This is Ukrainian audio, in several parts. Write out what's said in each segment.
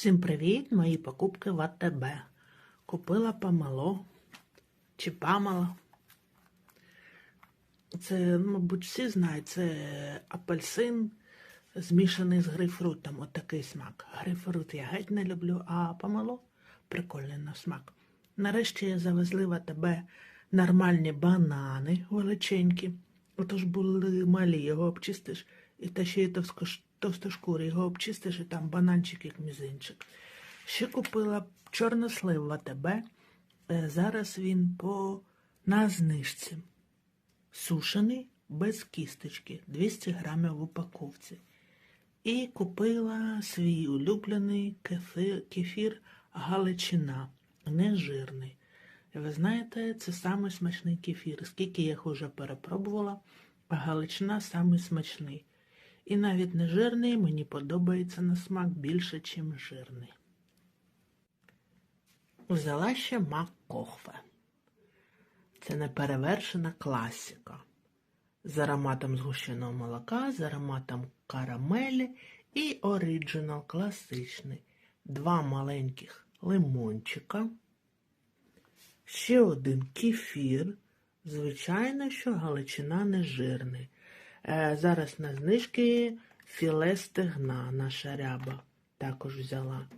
Всім привіт! Мої покупки в АТБ. Купила помало чи памало. Це, мабуть, всі знають, це апельсин змішаний з грейпфрутом. От такий смак. Грейпфрут я геть не люблю, а помало прикольний на смак. Нарешті завезли в АТБ нормальні банани величенькі. Отож були малі, його обчистиш, і та ще й товстошкурі, його обчистиш, і там бананчик як мізинчик. Ще купила чорнослив в АТБ. Е, Зараз він по на знижці. Сушений без кісточки, 200 грамів в упаковці. І купила свій улюблений кефир, кефір Галичина, нежирний. Ви знаєте, це самий смачний кефір. Скільки я їх вже перепробувала, а Галичина самий смачний. І навіть нежирний мені подобається на смак більше, ніж жирний. Взяла ще мак кохве. Це неперевершена класика. З ароматом згущеного молока, з ароматом карамелі і оригінал класичний. Два маленьких лимончика. Ще один кефір. Звичайно, що галичина не жирний. Е, зараз на знижки філе стегна наша ряба також взяла.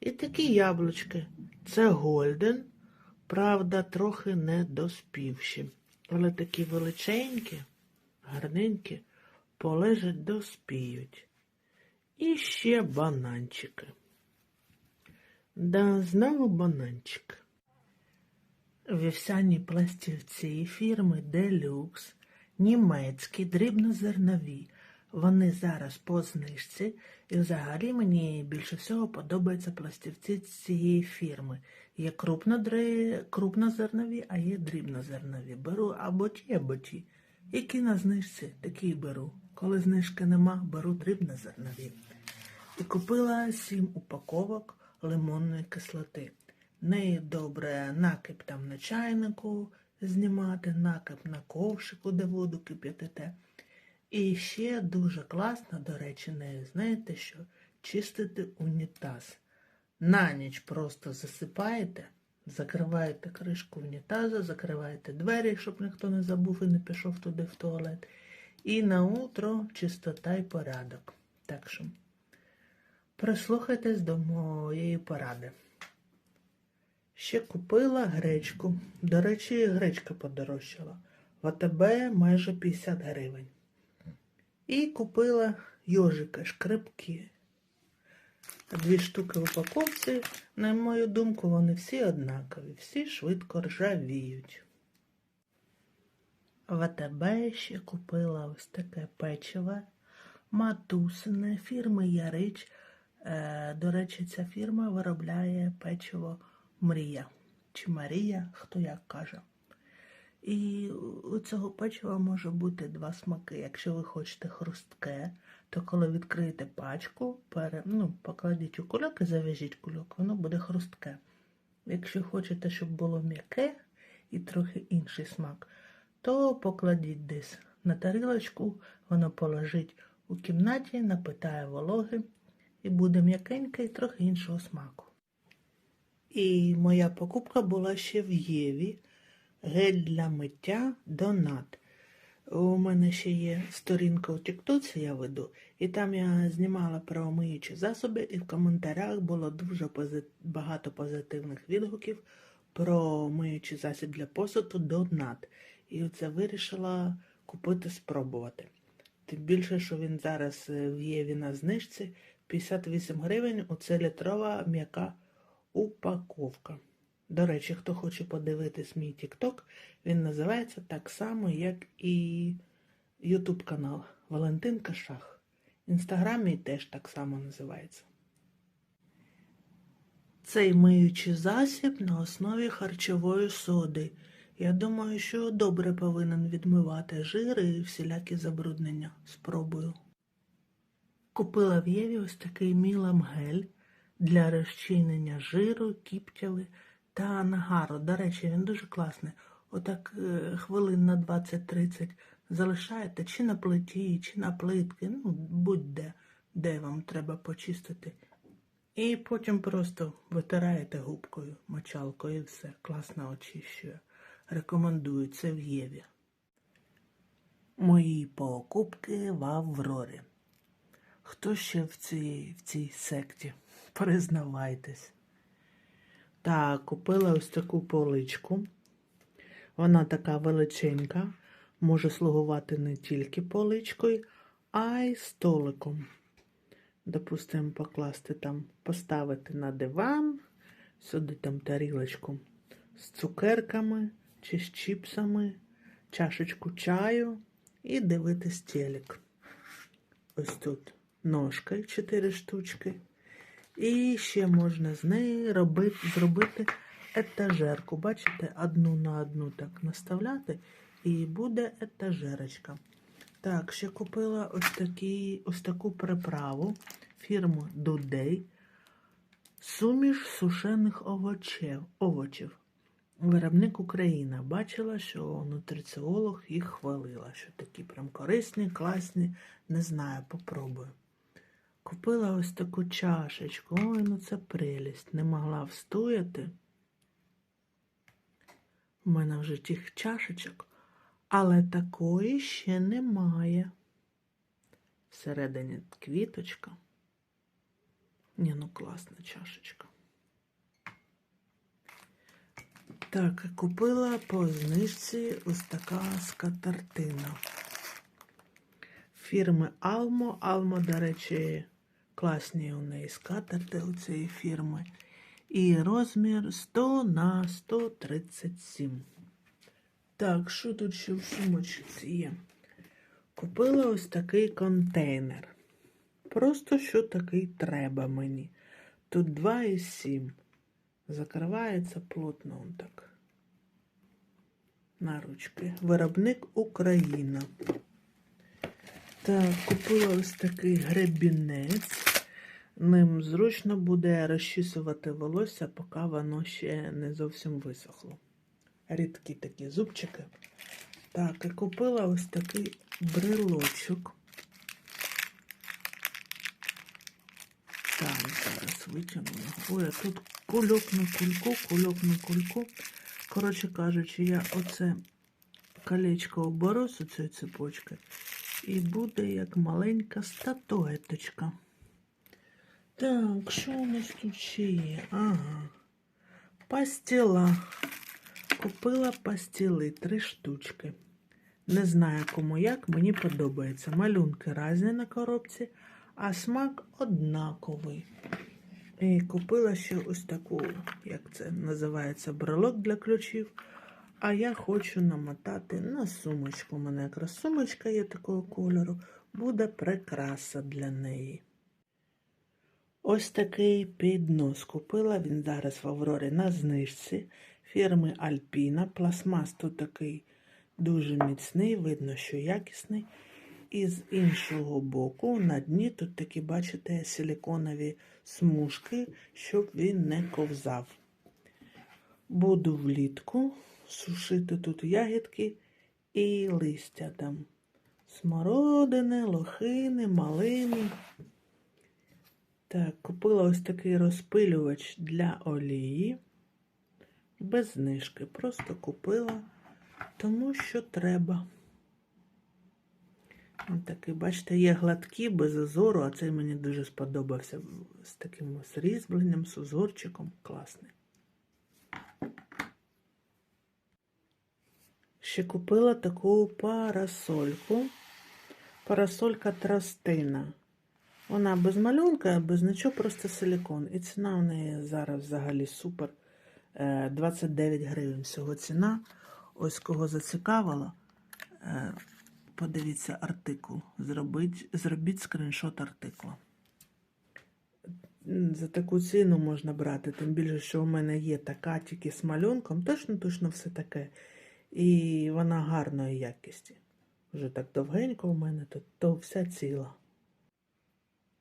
І такі яблучки. Це Гольден, правда, трохи не доспівші. Але такі величенькі, гарненькі, полежать доспіють. І ще бананчики. Да, знову бананчик. Вівсяні пластівці фірми Deluxe, німецькі, дрібнозернові. Вони зараз по знижці, і взагалі мені більше всього подобаються пластівці цієї фірми. Є крупнодри- крупнозернові, а є дрібнозернові. Беру або ті, або ті. Які на знижці, такі й беру. Коли знижки нема, беру дрібнозернові. І купила сім упаковок лимонної кислоти. Неї добре накип там на чайнику знімати, накип на ковшику, де воду кип'ятите. І ще дуже класно, до речі, нею, знаєте що? Чистити унітаз. На ніч просто засипаєте, закриваєте кришку унітазу, закриваєте двері, щоб ніхто не забув і не пішов туди в туалет. І на утро чистота й порядок. Так що прислухайтесь до моєї поради. Ще купила гречку. До речі, гречка подорожчала. В АТБ майже 50 гривень. І купила йожика, шкребки. Дві штуки в упаковці, на мою думку, вони всі однакові, всі швидко ржавіють. В АТБ ще купила ось таке печиво матусине фірми Ярич. Е, До речі, ця фірма виробляє печиво Мрія чи Марія, хто як каже. І у цього печива може бути два смаки. Якщо ви хочете хрустке, то коли відкриєте пачку, пере, ну, покладіть у кульок і зав'яжіть кульок, воно буде хрустке. Якщо хочете, щоб було м'яке і трохи інший смак, то покладіть десь на тарілочку, воно полежить у кімнаті, напитає вологи і буде м'якеньке і трохи іншого смаку. І моя покупка була ще в Єві. Гель для миття Донат. У мене ще є сторінка у Тіктоці, я веду, і там я знімала про омиючі засоби, і в коментарях було дуже пози- багато позитивних відгуків про миючий засіб для посуду Донат. І оце вирішила купити, спробувати. Тим більше, що він зараз е, в Єві на знижці 58 гривень, оце літрова м'яка упаковка. До речі, хто хоче подивитись мій TikTok, він називається так само, як і YouTube канал Валентин Кашах. Інстаграм мій теж так само називається. Цей миючий засіб на основі харчової соди. Я думаю, що добре повинен відмивати жири і всілякі забруднення. Спробую. Купила в Єві ось такий мілам гель для розчинення жиру, кіптяви та нагару. До речі, він дуже класний. Отак е, хвилин на 20-30 залишаєте чи на плиті, чи на плитки, ну будь-де, де вам треба почистити. І потім просто витираєте губкою, мочалкою і все. Класно очищує. Рекомендую це в Єві. Мої покупки в Аврорі. Хто ще в цій, в цій секті? Признавайтесь. Так, купила ось таку поличку. Вона така величенька, може слугувати не тільки поличкою, а й столиком. Допустимо, покласти там, поставити на диван, сюди там тарілочку з цукерками чи з чіпсами, чашечку чаю і дивитись телек. Ось тут ножки 4 штучки. І ще можна з неї робити, зробити етажерку. Бачите, одну на одну так наставляти, і буде етажерочка. Так, ще купила ось, такі, ось таку приправу фірми Дудей. Суміш сушених овочів. овочів. Виробник Україна. Бачила, що нутриціолог їх хвалила, що такі прям корисні, класні. Не знаю, попробую. Купила ось таку чашечку. Ой, ну це прелість. Не могла встояти. У мене вже тих чашечок, але такої ще немає. Всередині квіточка. Ні, ну класна чашечка. Так, купила по знижці ось така скатертина. Фірми Almo. Almo, до речі, класні у неї скатерти у цієї фірми. І розмір 100 на 137. Так, що тут ще в сумочці є? Купила ось такий контейнер. Просто що такий треба мені. Тут 2,7. Закривається плотно он так. На ручки. Виробник Україна. Так, купила ось такий гребінець. Ним зручно буде розчісувати волосся, поки воно ще не зовсім висохло. Рідкі такі зубчики. Так, і купила ось такий брелочок. Так, зараз витягну. його. Ой, тут кульок на кульку, кульок на кульку. Коротше кажучи, я оце колечко оберу з цією цепочкою. І буде як маленька статуеточка. Так, що у нас тут ще є? Ага. Пастіла. Купила пастіли три штучки. Не знаю кому як, мені подобається. Малюнки різні на коробці, а смак однаковий. І купила ще ось таку, як це називається, брелок для ключів. А я хочу намотати на сумочку. У мене якраз сумочка є такого кольору, буде прикраса для неї. Ось такий піднос купила. Він зараз в Аврорі на знижці фірми Альпіна. Пластмас тут такий дуже міцний, видно, що якісний. І з іншого боку, на дні тут такі, бачите, силиконові смужки, щоб він не ковзав. Буду влітку сушити тут ягідки і листя там. Смородини, лохини, малини. Так, купила ось такий розпилювач для олії. Без знижки. Просто купила, тому що треба. Ось такий, бачите, є гладкі, без озору, а цей мені дуже сподобався з таким ось з узорчиком. Класний. Ще купила таку парасольку. Парасолька тростина. Вона без малюнка, без нічого, просто силикон. І ціна в неї зараз взагалі супер. Е, 29 гривень всього ціна. Ось кого зацікавило. Е, Подивіться артикул. Зробіть, зробіть скріншот артикла. М, За таку ціну можна брати, тим більше, що у мене є така тільки з малюнком, точно-точно все таке. І вона гарної якості. Вже так довгенько у мене, то, то вся ціла.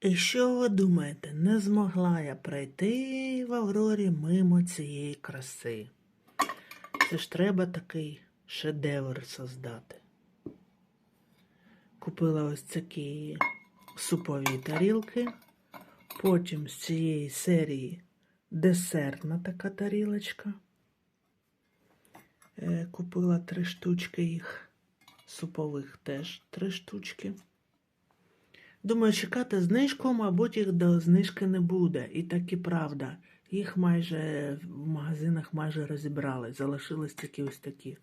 І що ви думаєте, не змогла я пройти в Аврорі мимо цієї краси? Це ж треба такий шедевр создати. Купила ось такі супові тарілки. Потім з цієї серії десертна така тарілочка. Е, Купила три штучки їх, супових теж три штучки. Думаю, чекати знижку, мабуть, їх до знижки не буде. І так і правда. Їх майже в магазинах майже розібрали. Залишились тільки ось такі.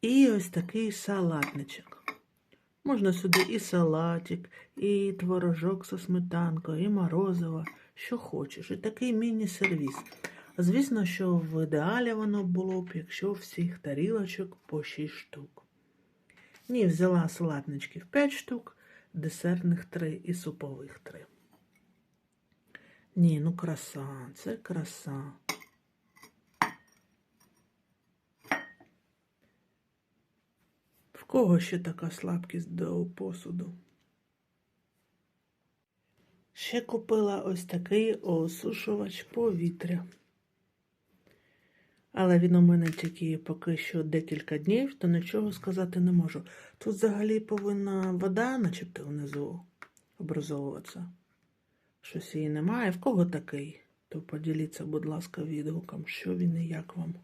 І ось такий салатничок. Можна сюди і салатик, і творожок со сметанкою, і морозиво, що хочеш. І такий міні-сервіс. Звісно, що в ідеалі воно було б, якщо всіх тарілочок по 6 штук. Ні, взяла салатничків 5 штук, десертних 3 і супових 3. Ні, ну краса, це краса. В кого ще така слабкість до посуду? Ще купила ось такий осушувач повітря. Але він у мене тільки поки що декілька днів, то нічого сказати не можу. Тут взагалі повинна вода, начебто внизу, образовуватися. Щось її немає. В кого такий? То поділіться, будь ласка, відгуком, що він і як вам.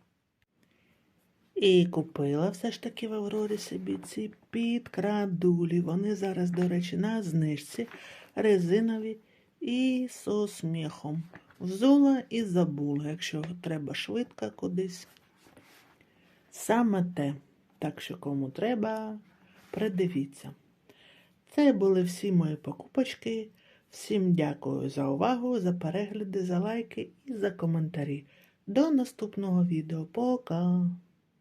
І купила все ж таки в Аврорі собі ці підкрадулі. Вони зараз, до речі, на знижці резинові і со сміхом. Взула і забула, якщо треба швидко кудись. Саме те. Так що кому треба, придивіться. Це були всі мої покупочки. Всім дякую за увагу, за перегляди, за лайки і за коментарі. До наступного відео. Пока!